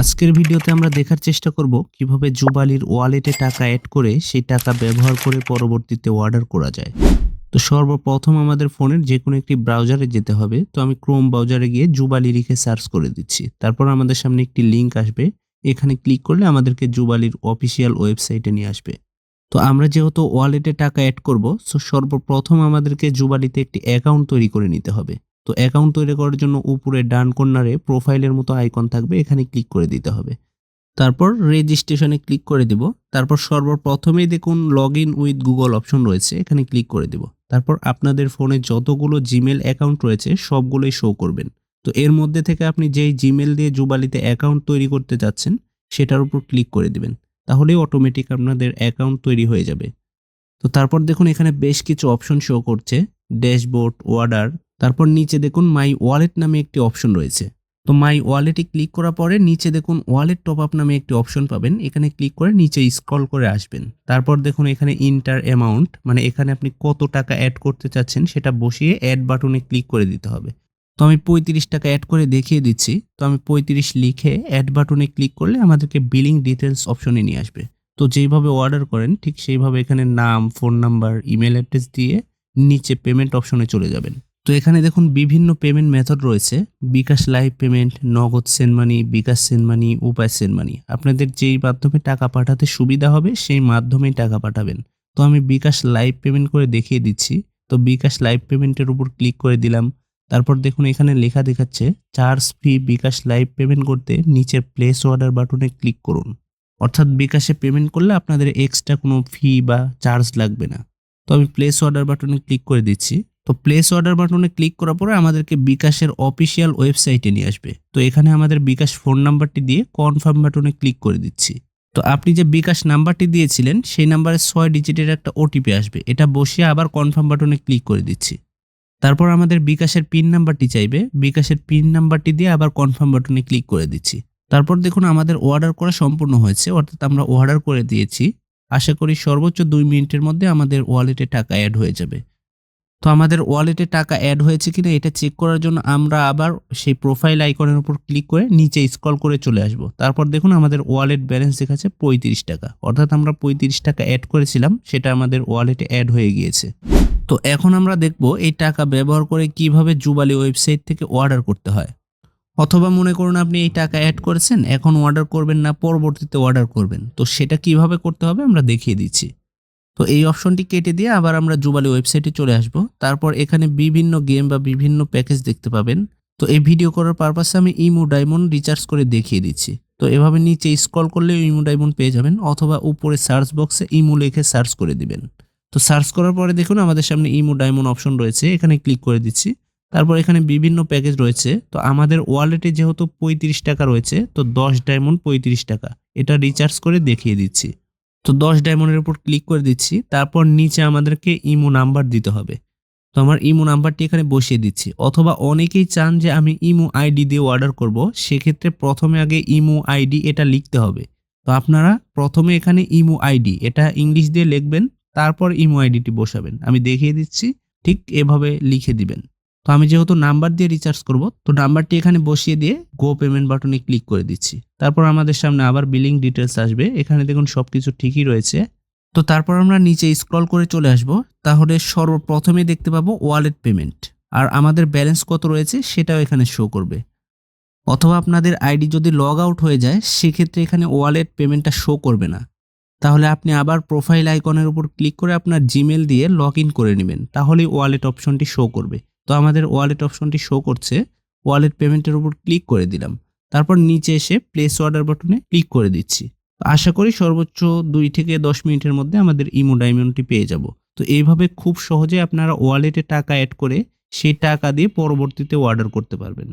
আজকের ভিডিওতে আমরা দেখার চেষ্টা করব কীভাবে জুবালির ওয়ালেটে টাকা অ্যাড করে সেই টাকা ব্যবহার করে পরবর্তীতে অর্ডার করা যায়। তো সর্বপ্রথম আমাদের ফোনের যে কোনো একটি ব্রাউজারে যেতে হবে। তো আমি ক্রোম ব্রাউজারে গিয়ে জুবালি লিখে সার্চ করে দিচ্ছি। তারপর আমাদের সামনে একটি লিংক আসবে। এখানে ক্লিক করলে আমাদেরকে জুবালির অফিসিয়াল ওয়েবসাইটে নিয়ে আসবে। তো আমরা যেহেতু ওয়ালেটে টাকা অ্যাড করব সো সর্বপ্রথম আমাদেরকে জুবালিতে একটি অ্যাকাউন্ট তৈরি করে নিতে হবে। তো অ্যাকাউন্ট তৈরি করার জন্য উপরে ডান কর্নারে প্রোফাইলের মতো আইকন থাকবে, এখানে ক্লিক করে দিতে হবে। তারপর রেজিস্ট্রেশনে ক্লিক করে দিব। তারপর সর্বপ্রথমেই দেখুন log in with Google option রয়েছে, এখানে ক্লিক করে দিব। তারপর আপনাদের ফোনে যতগুলো জিমেল অ্যাকাউন্ট রয়েছে, সবগুলোই শো করবেন। তো এর মধ্যে থেকে আপনি যেই জিমেল দিয়ে জুবালিতে অ্যাকাউন্ট তৈরি করতে চাচ্ছেন, সেটার উপর ক্লিক করে দিবেন। তাহলেই অটোমেটিক আপনাদের অ্যাকাউন্ট তৈরি হয়ে যাবে। তো তারপর দেখুন এখানে বেশ কিছু অপশন শো করছে। ড্যাশবোর্ড ওয়ার্ডার তারপর নিচে দেখুন মাই ওয়ালেট নামে একটি অপশন রয়েছে। তো মাই ওয়ালেটে ক্লিক করার পরে নিচে দেখুন ওয়ালেট টপ আপ নামে একটি অপশন পাবেন। এখানে ক্লিক করে নিচে স্ক্রল করে আসবেন। তারপর দেখুন এখানে ইন্টার অ্যামাউন্ট মানে এখানে আপনি কত টাকা অ্যাড করতে চাচ্ছেন সেটা বসিয়ে অ্যাড বাটনে ক্লিক করে দিতে হবে। তো আমি পঁয়ত্রিশ টাকা অ্যাড করে দেখিয়ে দিচ্ছি। তো আমি পঁয়ত্রিশ লিখে অ্যাড বাটনে ক্লিক করলে আমাদেরকে বিলিং ডিটেলস অপশনে নিয়ে আসবে। তো যেইভাবে অর্ডার করেন, ঠিক সেইভাবে এখানে নাম ফোন নাম্বার ইমেল অ্যাড্রেস দিয়ে নিচে পেমেন্ট অপশনে চলে যাবেন। তো এখানে দেখুন বিভিন্ন পেমেন্ট মেথড রয়েছে। BKash live payment Nagad send money bKash send money Upay send money আপনাদের যেই মাধ্যমে টাকা পাঠাতে সুবিধা হবে, সেই মাধ্যমেই টাকা পাঠাবেন। তো আমি বিকাশ লাইভ পেমেন্ট করে দেখিয়ে দিচ্ছি। তো বিকাশ লাইভ পেমেন্টের উপর ক্লিক করে দিলাম। তারপর দেখুন এখানে লেখা দেখাচ্ছে charge fee bKash live payment করতে নিচের প্লেস অর্ডার বাটনে ক্লিক করুন। অর্থাৎ বিকাশে পেমেন্ট করলে আপনাদের এক্সট্রা কোনো ফি বা চার্জ লাগবে না। তো আমি প্লেস অর্ডার বাটনে ক্লিক করে দিচ্ছি। তো প্লেস অর্ডার বাটনে ক্লিক করার পরে আমাদেরকে বিকাশের অফিসিয়াল ওয়েবসাইটে নিয়ে আসবে। তো এখানে আমাদের বিকাশ ফোন নাম্বারটি দিয়ে কনফার্ম বাটনে ক্লিক করে দিচ্ছি। তো আপনি যে বিকাশ নাম্বারটি দিয়েছিলেন, সেই নাম্বারে ছয় ডিজিটের একটা ওটিপি আসবে। এটা বসিয়ে আবার কনফার্ম বাটনে ক্লিক করে দিচ্ছি। তারপর আমাদের বিকাশের পিন নাম্বারটি চাইবে। বিকাশের পিন নাম্বারটি দিয়ে আবার কনফার্ম বাটনে ক্লিক করে দিচ্ছি। তারপর দেখুন আমাদের অর্ডার করা সম্পূর্ণ হয়েছে, অর্থাৎ আমরা অর্ডার করে দিয়েছি। আশা করি সর্বোচ্চ দুই মিনিটের মধ্যে আমাদের ওয়ালেটে টাকা অ্যাড হয়ে যাবে। তো আমাদের ওয়ালেটে টাকা অ্যাড হয়েছে কিনা এটা চেক করার জন্য আমরা আবার সেই প্রোফাইল আইকনের উপর ক্লিক করে নিচে স্ক্রল করে চলে আসব। তারপর দেখুন আমাদের ওয়ালেট ব্যালেন্স দেখাচ্ছে পঁয়ত্রিশ টাকা। অর্থাৎ আমরা পঁয়ত্রিশ টাকা অ্যাড করেছিলাম, সেটা আমাদের ওয়ালেটে অ্যাড হয়ে গিয়েছে। তো এখন আমরা দেখব এই টাকা ব্যবহার করে কীভাবে জুবালি ওয়েবসাইট থেকে অর্ডার করতে হয়। অথবা মনে করুন আপনি এই টাকা অ্যাড করেছেন, এখন অর্ডার করবেন না, পরবর্তীতে অর্ডার করবেন। তো সেটা কীভাবে করতে হবে আমরা দেখিয়ে দিচ্ছি। তো এই অপশনটি কেটে দিয়ে আবার আমরা জুবালি ওয়েবসাইটে চলে আসব। তারপর এখানে বিভিন্ন গেম বা বিভিন্ন প্যাকেজ দেখতে পাবেন। তো এই ভিডিও করার পারপাসে আমি ইমো ডায়মন্ড রিচার্জ করে দেখিয়ে দিচ্ছি। তো এভাবে নিচে স্ক্রল করলে ইমো ডায়মন্ড পেয়ে যাবেন অথবা উপরে সার্চ বক্সে ইমো লিখে সার্চ করে দিবেন। তো সার্চ করার পরে দেখুন আমাদের সামনে ইমো ডায়মন্ড অপশন রয়েছে, এখানে ক্লিক করে দিচ্ছি। তারপর এখানে বিভিন্ন প্যাকেজ রয়েছে। তো আমাদের ওয়ালেটে যেহেতু পঁয়ত্রিশ টাকা রয়েছে, তো দশ ডায়মন্ড পঁয়ত্রিশ টাকা। এটা রিচার্জ করে দেখিয়ে দিচ্ছি। তো দশ ডায়মন্ডের উপর ক্লিক করে দিচ্ছি, তারপর নিচে আমাদেরকে ইমো নাম্বার দিতে হবে। তো আমার ইমো নাম্বারটি এখানে বসিয়ে দিচ্ছি। অথবা অনেকেই চান যে আমি ইমো আইডি দিয়ে অর্ডার করব, সেক্ষেত্রে প্রথমে আগে ইমো আইডি এটা লিখতে হবে। তো আপনারা প্রথমে এখানে ইমো আইডি এটা ইংলিশ দিয়ে লিখবেন, তারপর ইমো আইডিটি বসাবেন। আমি দেখিয়ে দিচ্ছি, ঠিক এভাবে লিখে দিবেন। তো আমি যেহেতু নাম্বার দিয়ে রিচার্জ করব, তো নাম্বারটি এখানে বসিয়ে দিয়ে গো পেমেন্ট বাটনে ক্লিক করে দিচ্ছি। তারপর আমাদের সামনে আবার বিলিং ডিটেলস আসবে। এখানে দেখুন সব কিছু ঠিকই রয়েছে। তো তারপর আমরা নিচে স্ক্রল করে চলে আসব। তাহলে সর্বপ্রথমে দেখতে পাবো ওয়ালেট পেমেন্ট আর আমাদের ব্যালেন্স কত রয়েছে সেটাও এখানে শো করবে। অথবা আপনাদের আইডি যদি লগ আউট হয়ে যায়, সেক্ষেত্রে এখানে ওয়ালেট পেমেন্টটা শো করবে না। তাহলে আপনি আবার প্রোফাইল আইকনের উপর ক্লিক করে আপনার জিমেল দিয়ে লগ ইন করে নেবেন। তাহলেই ওয়ালেট অপশনটি শো করবে। তো আমাদের ওয়ালেট অপশনটি শো করছে। ওয়ালেট পেমেন্টের উপর ক্লিক করে দিলাম। তারপর নিচে এসে প্লেস অর্ডার বাটনে ক্লিক করে দিচ্ছি। আশা করি সর্বোচ্চ দুই থেকে দশ মিনিটের মধ্যে আমাদের ইমো ডায়মন্ডটি পেয়ে যাব। তো এইভাবে খুব সহজে আপনারা ওয়ালেটে টাকা অ্যাড করে সেই টাকা দিয়ে পরবর্তীতে অর্ডার করতে পারবেন।